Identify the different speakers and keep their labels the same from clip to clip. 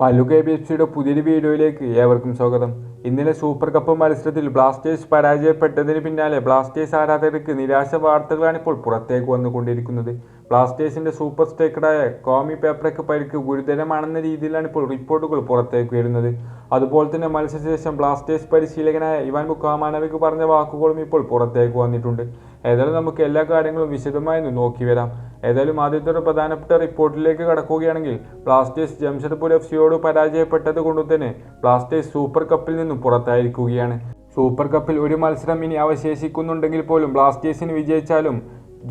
Speaker 1: പല്ലു K B F സിയുടെ പുതിയൊരു വീഡിയോയിലേക്ക് ഏവർക്കും സ്വാഗതം. ഇന്നലെ സൂപ്പർ കപ്പ് മത്സരത്തിൽ ബ്ലാസ്റ്റേഴ്സ് പരാജയപ്പെട്ടതിന് പിന്നാലെ ബ്ലാസ്റ്റേഴ്സ് ആരാധകർക്ക് നിരാശ വാർത്തകളാണ് ഇപ്പോൾ പുറത്തേക്ക് വന്നുകൊണ്ടിരിക്കുന്നത്. ബ്ലാസ്റ്റേഴ്സിന്റെ സൂപ്പർ സ്റ്റേക്കറായ കോമി പേപ്പറയ്ക്ക് പരിക്ക് ഗുരുതരമാണെന്ന രീതിയിലാണ് ഇപ്പോൾ റിപ്പോർട്ടുകൾ പുറത്തേക്ക് വരുന്നത്. അതുപോലെ തന്നെ മത്സരശേഷം ബ്ലാസ്റ്റേഴ്സ് പരിശീലകനായ ഇവാൻ ബുക്കാമാനവിക്ക് പറഞ്ഞ വാക്കുകളും ഇപ്പോൾ പുറത്തേക്ക് വന്നിട്ടുണ്ട്. ഏതായാലും നമുക്ക് എല്ലാ കാര്യങ്ങളും വിശദമായി നോക്കി വരാം. ഏതായാലും ആദ്യത്തെ ഒരു പ്രധാനപ്പെട്ട റിപ്പോർട്ടിലേക്ക് കടക്കുകയാണെങ്കിൽ ബ്ലാസ്റ്റേഴ്സ് ജംഷഡ്പൂർ എഫ് സിയോട് പരാജയപ്പെട്ടത് കൊണ്ട് തന്നെ ബ്ലാസ്റ്റേഴ്സ് സൂപ്പർ കപ്പിൽ നിന്നും പുറത്തായിരിക്കുകയാണ്. സൂപ്പർ കപ്പിൽ ഒരു മത്സരം ഇനി അവശേഷിക്കുന്നുണ്ടെങ്കിൽ പോലും ബ്ലാസ്റ്റേഴ്സിന് വിജയിച്ചാലും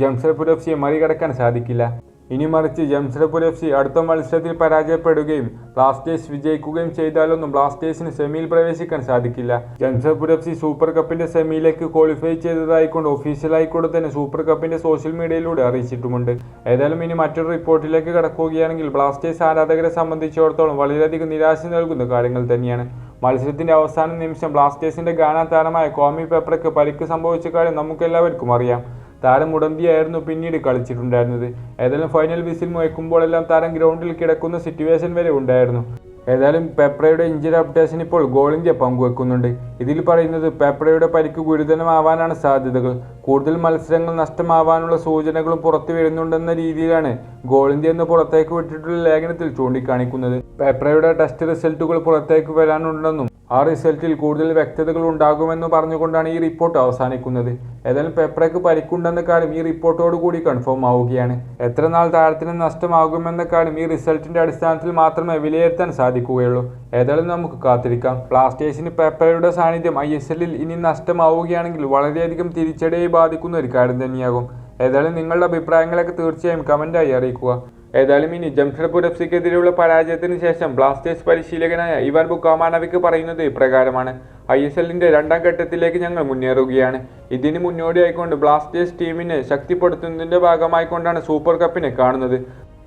Speaker 1: ജംഷഡ്പൂർ എഫ് സിയെ മറികടക്കാൻ സാധിക്കില്ല. ഇനി മറിച്ച് ജംഷഡ്പൂർ എഫ് സി അടുത്ത മത്സരത്തിൽ പരാജയപ്പെടുകയും ബ്ലാസ്റ്റേഴ്സ് വിജയിക്കുകയും ചെയ്താലൊന്നും ബ്ലാസ്റ്റേഴ്സിന് സെമിയിൽ പ്രവേശിക്കാൻ സാധിക്കില്ല. ജംഷഡ്പൂർ എഫ് സി സൂപ്പർ കപ്പിന്റെ സെമിയിലേക്ക് ക്വാളിഫൈ ചെയ്തതായിക്കൊണ്ട് ഒഫീഷ്യലായിക്കൊണ്ട് തന്നെ സൂപ്പർ കപ്പിന്റെ സോഷ്യൽ മീഡിയയിലൂടെ അറിയിച്ചിട്ടുമുണ്ട്. ഏതായാലും ഇനി മറ്റൊരു റിപ്പോർട്ടിലേക്ക് കടക്കുകയാണെങ്കിൽ ബ്ലാസ്റ്റേഴ്സ് ആരാധകരെ സംബന്ധിച്ചിടത്തോളം വളരെയധികം നിരാശ നൽകുന്ന കാര്യങ്ങൾ തന്നെയാണ്. മത്സരത്തിന്റെ അവസാന നിമിഷം ബ്ലാസ്റ്റേഴ്സിന്റെ ഗാന താരമായ കോമി പേപ്പർക്ക് പരിക്ക് സംഭവിച്ച കാര്യം നമുക്കെല്ലാവർക്കും അറിയാം. താരം മുടന്തിയായിരുന്നു പിന്നീട് കളിച്ചിട്ടുണ്ടായിരുന്നത്. ഏതായാലും ഫൈനൽ വിസിൽ മുഴക്കുമ്പോഴെല്ലാം താരം ഗ്രൗണ്ടിൽ കിടക്കുന്ന സിറ്റുവേഷൻ വരെ ഉണ്ടായിരുന്നു. ഏതായാലും പെപ്രയുടെ ഇഞ്ചുറി അപ്ഡേഷൻ ഇപ്പോൾ ഗോൾ ഇന്ത്യ പങ്കുവെക്കുന്നുണ്ട് ഇതിൽ പറയുന്നത് പെപ്രയുടെ പരിക്ക് ഗുരുതരമാവാനാണ് സാധ്യതകൾ. കൂടുതൽ മത്സരങ്ങൾ നഷ്ടമാവാനുള്ള സൂചനകളും പുറത്തു വരുന്നുണ്ടെന്ന രീതിയിലാണ് ഗോൾ ഇന്ത്യ എന്ന് പുറത്തേക്ക് വിട്ടിട്ടുള്ള ലേഖനത്തിൽ ചൂണ്ടിക്കാണിക്കുന്നത്. പെപ്രയുടെ ടെസ്റ്റ് റിസൾട്ടുകൾ പുറത്തേക്ക് വരാനുണ്ടെന്നും ആ റിസൾട്ടിൽ കൂടുതൽ വ്യക്തതകൾ ഉണ്ടാകുമെന്ന് പറഞ്ഞുകൊണ്ടാണ് ഈ റിപ്പോർട്ട് അവസാനിക്കുന്നത്. ഏതായാലും പെപ്രയ്ക്ക് പരിക്കുണ്ടെന്ന കാര്യം ഈ റിപ്പോർട്ടോട് കൂടി കൺഫേം ആവുകയാണ്. എത്ര നാൾ താരത്തിന് നഷ്ടമാകുമെന്ന കാര്യം ഈ റിസൾട്ടിന്റെ അടിസ്ഥാനത്തിൽ മാത്രമേ വിലയിരുത്താൻ സാധിക്കുകയുള്ളൂ. ഏതായാലും നമുക്ക് കാത്തിരിക്കാം. ബ്ലാസ്റ്റേഴ്സിന് പെപ്രയുടെ സാന്നിധ്യം ഐ എസ് എല്ലിൽ ഇനി നഷ്ടമാവുകയാണെങ്കിൽ വളരെയധികം തിരിച്ചടിയായി ബാധിക്കുന്ന ഒരു കാര്യം തന്നെയാകും. ഏതായാലും നിങ്ങളുടെ അഭിപ്രായങ്ങളൊക്കെ തീർച്ചയായും കമന്റായി അറിയിക്കുക. ഏതായാലും ഇനി ജംഷഡ്പൂർ എഫ് സിക്കെതിരെയുള്ള പരാജയത്തിന് ശേഷം ബ്ലാസ്റ്റേഴ്സ് പരിശീലകനായ ഇവാൻ ബുക്കാമാനവിക്ക് പറയുന്നത് ഇപ്രകാരമാണ്. ഐ എസ് എല്ലിന്റെ രണ്ടാം ഘട്ടത്തിലേക്ക് ഞങ്ങൾ മുന്നേറുകയാണ്. ഇതിന് മുന്നോടിയായിക്കൊണ്ട് ബ്ലാസ്റ്റേഴ്സ് ടീമിനെ ശക്തിപ്പെടുത്തുന്നതിന്റെ ഭാഗമായിക്കൊണ്ടാണ് സൂപ്പർ കപ്പിനെ കാണുന്നത്.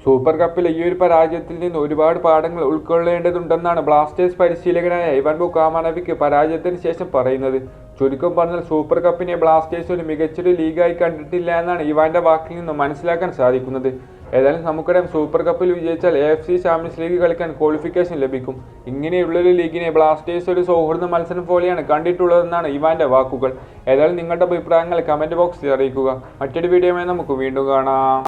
Speaker 1: സൂപ്പർ കപ്പിലെ ഈ ഒരു പരാജയത്തിൽ നിന്ന് ഒരുപാട് പാഠങ്ങൾ ഉൾക്കൊള്ളേണ്ടതുണ്ടെന്നാണ് ബ്ലാസ്റ്റേഴ്സ് പരിശീലകനായ ഇവാൻ ബുക്കാമാനവിക്ക് പരാജയത്തിന് ശേഷം പറയുന്നത്. ചുരുക്കം പറഞ്ഞാൽ സൂപ്പർ കപ്പിനെ ബ്ലാസ്റ്റേഴ്സ് ഒരു മികച്ചൊരു ലീഗായി കണ്ടിട്ടില്ല എന്നാണ് ഇവാന്റെ വാക്കിൽ നിന്ന് മനസ്സിലാക്കാൻ സാധിക്കുന്നത്. ഏതായാലും നമുക്കറിയാം സൂപ്പർ കപ്പിൽ വിജയിച്ചാൽ A F C Champions League കളിക്കാൻ ക്വാളിഫിക്കേഷൻ ലഭിക്കും. ഇങ്ങനെയുള്ളൊരു ലീഗിനെ ബ്ലാസ്റ്റേഴ്സ് ഒരു സൗഹൃദ മത്സരം പോലെയാണ് കണ്ടിട്ടുള്ളതെന്നാണ് ഇവാന്റെ വാക്കുകൾ. ഏതായാലും നിങ്ങളുടെ അഭിപ്രായങ്ങൾ കമന്റ് ബോക്സിൽ അറിയിക്കുക. മറ്റൊരു വീഡിയോയുമായി നമുക്ക് വീണ്ടും കാണാം.